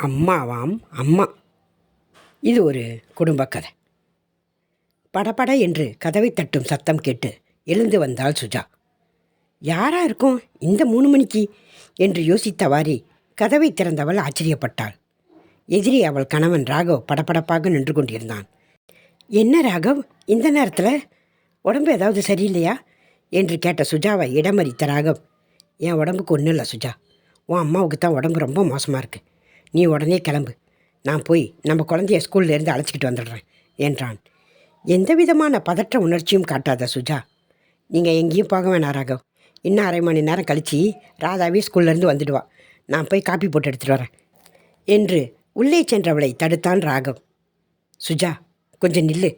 அம்மாவாம் அம்மா. இது ஒரு குடும்ப கதை. படபட என்று கதவை தட்டும் சத்தம் கேட்டு எழுந்து வந்தாள் சுஜா. யாரா இருக்கும் இந்த மூணு மணிக்கு? என்று யோசித்தவாறே கதவை திறந்தவள் ஆச்சரியப்பட்டாள். எதிரே அவள் கணவன் ராகவ் படபடப்பாக நின்று கொண்டிருந்தான். என்ன ராகவ் இந்த நேரத்தில்? உடம்பு ஏதாவது சரியில்லையா? என்று கேட்ட சுஜாவை இடமறித்த ராகவ் என் உடம்புக்கு ஒன்றும் இல்லை சுஜா. உன் அம்மாவுக்கு தான் உடம்பு ரொம்ப மோசமாக இருக்குது நீ உடனே கிளம்பு. நான் போய் நம்ம குழந்தைய ஸ்கூல்லேருந்து அழைச்சிக்கிட்டு வந்துடுறேன் என்றான். எந்த விதமான பதற்ற உணர்ச்சியும் காட்டாத சுஜா. நீங்கள் எங்கேயும் போக வேணாம் ராகவ். இன்னும் அரை மணி நேரம் கழித்து ராதாவே ஸ்கூல்லேருந்து வந்துடுவா. நான் போய் காப்பி போட்டு எடுத்துகிட்டு வரேன் என்று உள்ளே சென்றவளை தடுத்தான் ராகவ். சுஜா கொஞ்சம் நில்லு.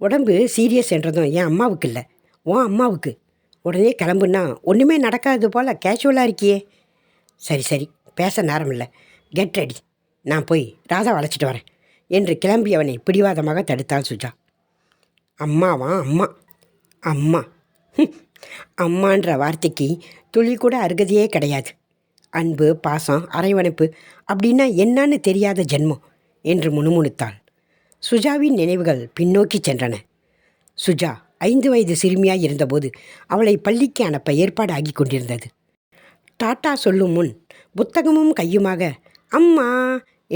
உடம்பு சீரியஸ் என்றதும் என் அம்மாவுக்கு இல்லை உன் அம்மாவுக்கு. உடனே கிளம்புன்னா ஒன்றுமே நடக்காது போல் கேஷுவலாக இருக்கியே. சரி சரி பேச நேரம் இல்லை. கெட் ரெடி நான் போய் ராதாவை அழைச்சிட்டு வரேன். என்று கிளம்பி அவனை பிடிவாதமாக தடுத்தாள் சுஜா. அம்மாவா? அம்மா. அம்மா. ஹும், அம்மான்ற வார்த்தைக்கு துளி கூட அருகதையே கிடையாது. அன்பு பாசம் அரைவணைப்பு அப்படின்னா என்னன்னு தெரியாத ஜென்மம் என்று முணுமுணுத்தாள். சுஜாவின் நினைவுகள் பின்னோக்கி சென்றன. சுஜா ஐந்து வயது சிறுமியாய் இருந்தபோது அவளை பள்ளிக்கு அனுப்ப ஏற்பாடு ஆகி கொண்டிருந்தது. டாட்டா சொல்லும் முன் புத்தகமும் கையுமாக அம்மா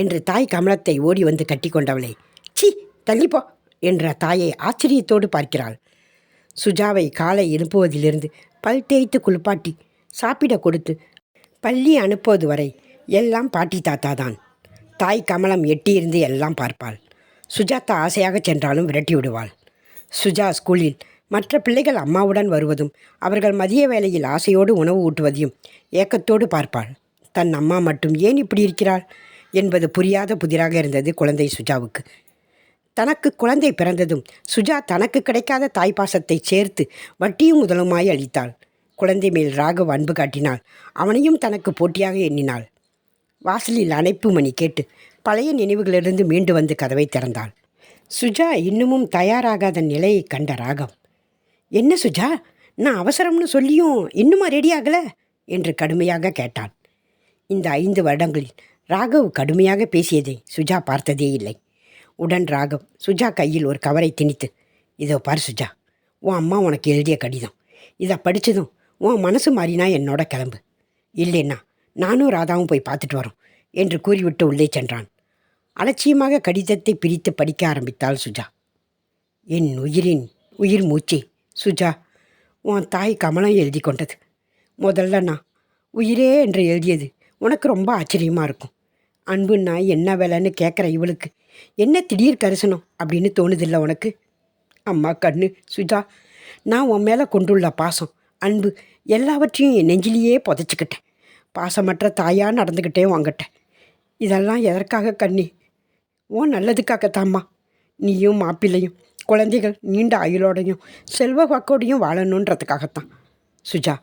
என்று தாய் கமலத்தை ஓடி வந்து கட்டிக்கொண்டவளை. சி தள்ளிப்போ என்ற தாயை ஆச்சரியத்தோடு பார்க்கிறாள். சுஜாவை காலை எழுப்புவதிலிருந்து பல் தேய்த்து குளிப்பாட்டி சாப்பிட கொடுத்து பள்ளி அனுப்புவது வரை எல்லாம் பாட்டி தாத்தா தான் தாய் கமலம் எட்டியிருந்து எல்லாம் பார்ப்பாள். சுஜாதா ஆசையாக சென்றாலும் விரட்டி விடுவாள். சுஜா ஸ்கூலில் மற்ற பிள்ளைகள் அம்மாவுடன் வருவதும் அவர்கள் மதிய வேளையில் ஆசையோடு உணவு ஊட்டுவதையும் ஏக்கத்தோடு பார்ப்பாள். தன் அம்மா மட்டும் ஏன் இப்படி இருக்கிறாள்? என்பது புரியாத புதிராக இருந்தது குழந்தை சுஜாவுக்கு. தனக்கு குழந்தை பிறந்ததும் சுஜா தனக்கு கிடைக்காத தாய்ப்பாசத்தை சேர்த்து வட்டியும் முதலுமாய் அளித்தாள். குழந்தை மேல் ராகவ் அன்பு காட்டினாள். அவனையும் தனக்கு போட்டியாக எண்ணினாள். வாசலில் அணைப்பு மணி கேட்டு பழைய நினைவுகளிலிருந்து மீண்டு வந்து கதவை திறந்தாள். சுஜா இன்னமும் தயாராகாத நிலையை கண்ட ராகவ். என்ன சுஜா? நான் அவசரம்னு சொல்லியும் இன்னுமா ரெடி ஆகலை? என்று கடுமையாக கேட்டான். இந்த ஐந்து வருடங்களில் ராகவ் கடுமையாக பேசியதை சுஜா பார்த்ததே இல்லை. உடன் ராகவ் சுஜா கையில் ஒரு கவரை திணித்து இதோ பார் சுஜா உன் அம்மா உனக்கு எழுதிய கடிதம். இதை படித்ததும் உன் மனசு மாறினா என்னோட கிளம்பு. இல்லைன்னா நானும் ராதாவும் போய் பார்த்துட்டு வரோம் என்று கூறிவிட்டு உள்ளே சென்றான். அலட்சியமாக கடிதத்தை பிரித்து படிக்க ஆரம்பித்தாள் சுஜா. என் உயிரின் உயிர் மூச்சே சுஜா உன் தாய் கமலம் எழுதி கொண்டது. முதல்ல நான் உயிரே என்று எழுதியது உனக்கு ரொம்ப ஆச்சரியமாக இருக்கும். அன்புன்னா என்ன வேலைன்னு கேட்குற இவளுக்கு. என்ன திடீர் கரிசனம் அப்படின்னு தோணுதில்ல உனக்கு? அம்மா கண்ணு சுஜா நான் உன் மேலே கொண்டுள்ள பாசம் அன்பு எல்லாவற்றையும் என் நெஞ்சிலேயே புதைச்சிக்கிட்டேன். பாசமற்ற தாயாக நடந்துக்கிட்டே வாங்கிட்டேன் இதெல்லாம் எதற்காக கண்ணி? ஓ நல்லதுக்காகத்தாம்மா. நீயும் மாப்பிள்ளையும் குழந்தைகள் நீண்ட ஆயுளோடையும் செல்வ வாக்கோடையும் வாழணுன்றதுக்காகத்தான். சுஜா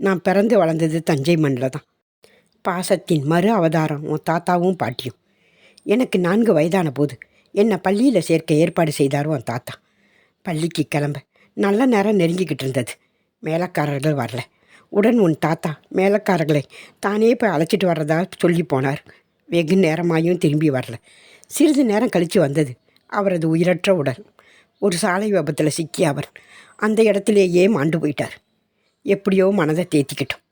நான் பிறந்து வளர்ந்தது தஞ்சை மண்ணில் தான் பாசத்தின் மறு அவதாரம் உன் தாத்தாவும் பாட்டியும். எனக்கு நான்கு வயதான போது என்னை பள்ளியில் சேர்க்க ஏற்பாடு செய்தார் உன் தாத்தா. பள்ளிக்கு கிளம்ப நல்ல நேரம் நெருங்கிக்கிட்டு இருந்தது. மேலக்காரர்கள் வரல. உடன் உன் தாத்தா மேலக்காரர்களை தானே போய் அழைச்சிட்டு வர்றதா சொல்லி போனார். வெகு நேரமாயும் திரும்பி வரல. சிறிது நேரம் கழித்து வந்தது அவரது உயிரற்ற உடல். ஒரு சாலை விபத்தில் சிக்கி அவர் அந்த இடத்திலேயே மாண்டு போயிட்டார். எப்படியோ மனதை தேத்திக்கிட்டோம்.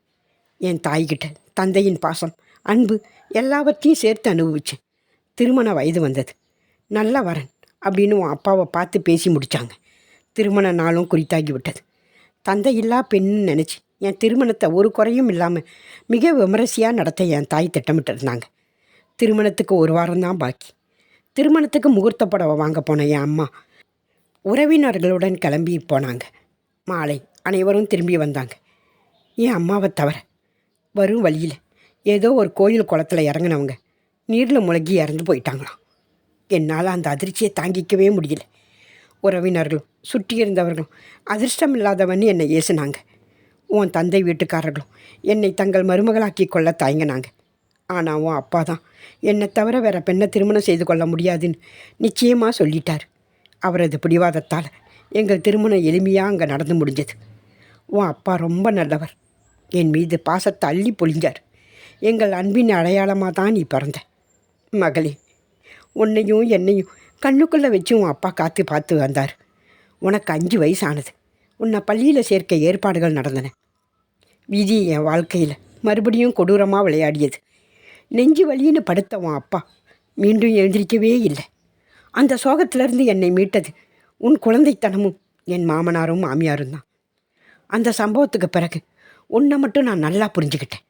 என் தாய்கிட்ட தந்தையின் பாசம் அன்பு எல்லாவற்றையும் சேர்த்து அனுபவிச்சேன். திருமண வயது வந்தது. நல்ல வரன் அப்படின்னு உன் அப்பாவை பார்த்து பேசி முடித்தாங்க திருமண நாளும் குறித்தாகி விட்டது தந்தை இல்லா பெண்ணுன்னு நினச்சி என் திருமணத்தை ஒரு குறையும் இல்லாமல் மிக விமரிசையாக நடத்த என் தாய் திட்டமிட்டு இருந்தாங்க திருமணத்துக்கு ஒரு வாரம்தான் பாக்கி. திருமணத்துக்கு முகூர்த்த புடவை வாங்க போன என் அம்மா உறவினர்களுடன் கிளம்பி போனாங்க. மாலை அனைவரும் திரும்பி வந்தாங்க. என் அம்மாவை தவிர வரும் வழியில் ஏதோ ஒரு கோயில் குளத்தில் இறங்குனவங்க நீரில் முழுகி இறந்து போயிட்டாங்களாம். என்னால் அந்த அதிர்ச்சியை தாங்கிக்கவே முடியல. உறவினர்களும் சுற்றி இருந்தவர்களும் அதிர்ஷ்டம் இல்லாதவன்னு என்னை ஏசுனாங்க. உன் தந்தை வீட்டுக்காரர்களும் என்னை தங்கள் மருமகளாக்கி கொள்ள தயங்கினாங்க. ஆனால் உன் அப்பா தான் என்னை தவிர வேற பெண்ணை திருமணம் செய்து கொள்ள முடியாதுன்னு நிச்சயமாக சொல்லிட்டார். அவரது பிடிவாதத்தால் எங்கள் திருமணம் எளிமையாக அங்கே நடந்து முடிஞ்சது. உன் அப்பா ரொம்ப நல்லவர். என் மீது பாசத்தை அள்ளி பொழிஞ்சார் எங்கள் அன்பின் அடையாளமாக தான் நீ பிறந்த. மகளே உன்னையும் என்னையும் கண்ணுக்குள்ளே வச்சு உன் அப்பா காத்து பார்த்து வந்தார். உனக்கு அஞ்சு வயசானது. உன்னை பள்ளியில் சேர்க்க ஏற்பாடுகள் நடந்தன. விதி என் வாழ்க்கையில் மறுபடியும் கொடூரமாக விளையாடியது. நெஞ்சு வலின்னு படுத்த உன் அப்பா மீண்டும் எழுந்திரிக்கவே இல்லை. அந்த சோகத்திலிருந்து என்னை மீட்டது உன் குழந்தைத்தனமும் என் மாமனாரும் மாமியாரும் தான். அந்த சம்பவத்துக்கு பிறகு உன்னை மட்டும் நான் நல்லா புரிஞ்சுக்கிட்டேன்.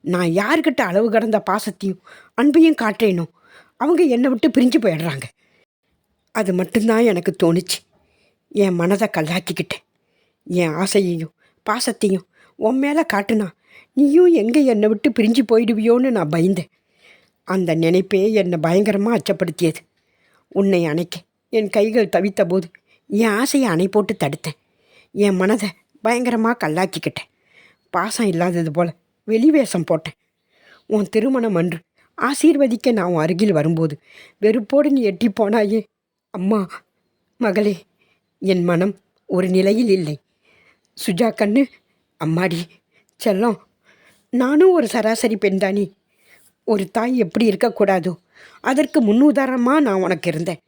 நான் யார்கிட்ட அளவு கடந்த பாசத்தையும் அன்பையும் காட்டேனோ அவங்க என்னை விட்டு பிரிஞ்சு போயிடுறாங்க. அது மட்டும்தான் எனக்கு தோணுச்சு. என் மனதை கல்லாக்கிக்கிட்டேன். என் ஆசையையும் பாசத்தையும் உன் மேலே காட்டுனா நீயும் எங்கே என்னை விட்டு பிரிஞ்சு போயிடுவியோன்னு நான் பயந்தேன். அந்த நினைப்பே என்னை பயங்கரமாக அச்சப்படுத்தியது. உன்னை அணைக்க என் கைகள் தவித்த போது என் ஆசையை அணை போட்டு தடுத்தேன். என் மனதை பயங்கரமாக கல்லாக்கிக்கிட்டேன். பாசம் இல்லாதது போல் வெளிவேஷம் போட்டேன். உன் திருமணம் அன்று ஆசீர்வதிக்க நான் உன் அருகில் வரும்போது வெறுப்போடு நீ எட்டி போனாயே. அம்மா மகளே என் மனம் ஒரு நிலையில் இல்லை. சுஜா கண்ணு அம்மாடி செல்லம். நானும் ஒரு சராசரி பெண்தானி ஒரு தாய் எப்படி இருக்கக்கூடாதோ அதற்கு முன்னுதாரணமாக நான் உனக்கு இருந்தேன்.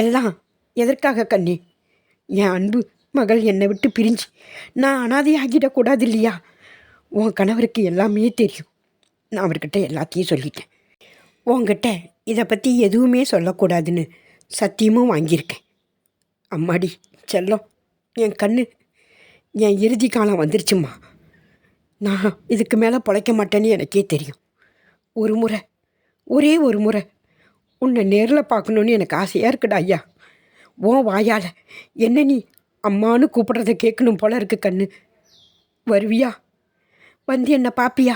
எல்லாம் எதற்காக கண்ணி? என் அன்பு மகள் என்னை விட்டு பிரிஞ்சு. நான் அனாதையாகிடக்கூடாது இல்லையா உன் கணவருக்கு எல்லாமே தெரியும். நான் அவர்கிட்ட எல்லாத்தையும் சொல்லிட்டேன். உன்கிட்ட இதை பற்றி எதுவுமே சொல்லக்கூடாதுன்னு சத்தியமும் வாங்கியிருக்கேன். அம்மாடி செல்லம் என் கண்ணு என் இறுதி காலம் வந்துருச்சும்மா. நான் இதுக்கு மேலே பொழைக்க மாட்டேன்னு எனக்கே தெரியும். ஒரு முறை ஒரே ஒரு முறை உன்னை நேரில் பார்க்கணுன்னு எனக்கு ஆசையாக இருக்குடா ஐயா. உன் வாயால் என்ன நீ அம்மான்னு கூப்பிட்றத கேட்கணும் போல இருக்கு கண்ணு. வருவியா? வந்து என்னை பாப்பியா?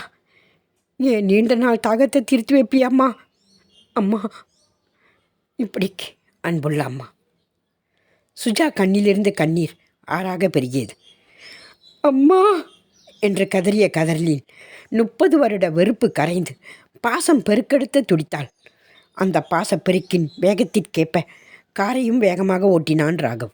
என் நீண்ட நாள் தாகத்தை தீர்த்து வைப்பியாம்மா? அம்மா இப்படி அன்புள்ள அம்மா. சுஜா கண்ணிலிருந்து கண்ணீர் ஆறாக பெருகியது. அம்மா என்று கதறிய கதறலில் முப்பது வருட வெறுப்பு கரைந்து பாசம் பெருக்கெடுத்து துடித்தாள். அந்த பாசப்பெருக்கின் வேகத்திற்கேற்ப காரையும் வேகமாக ஓட்டினான் ராகவ்.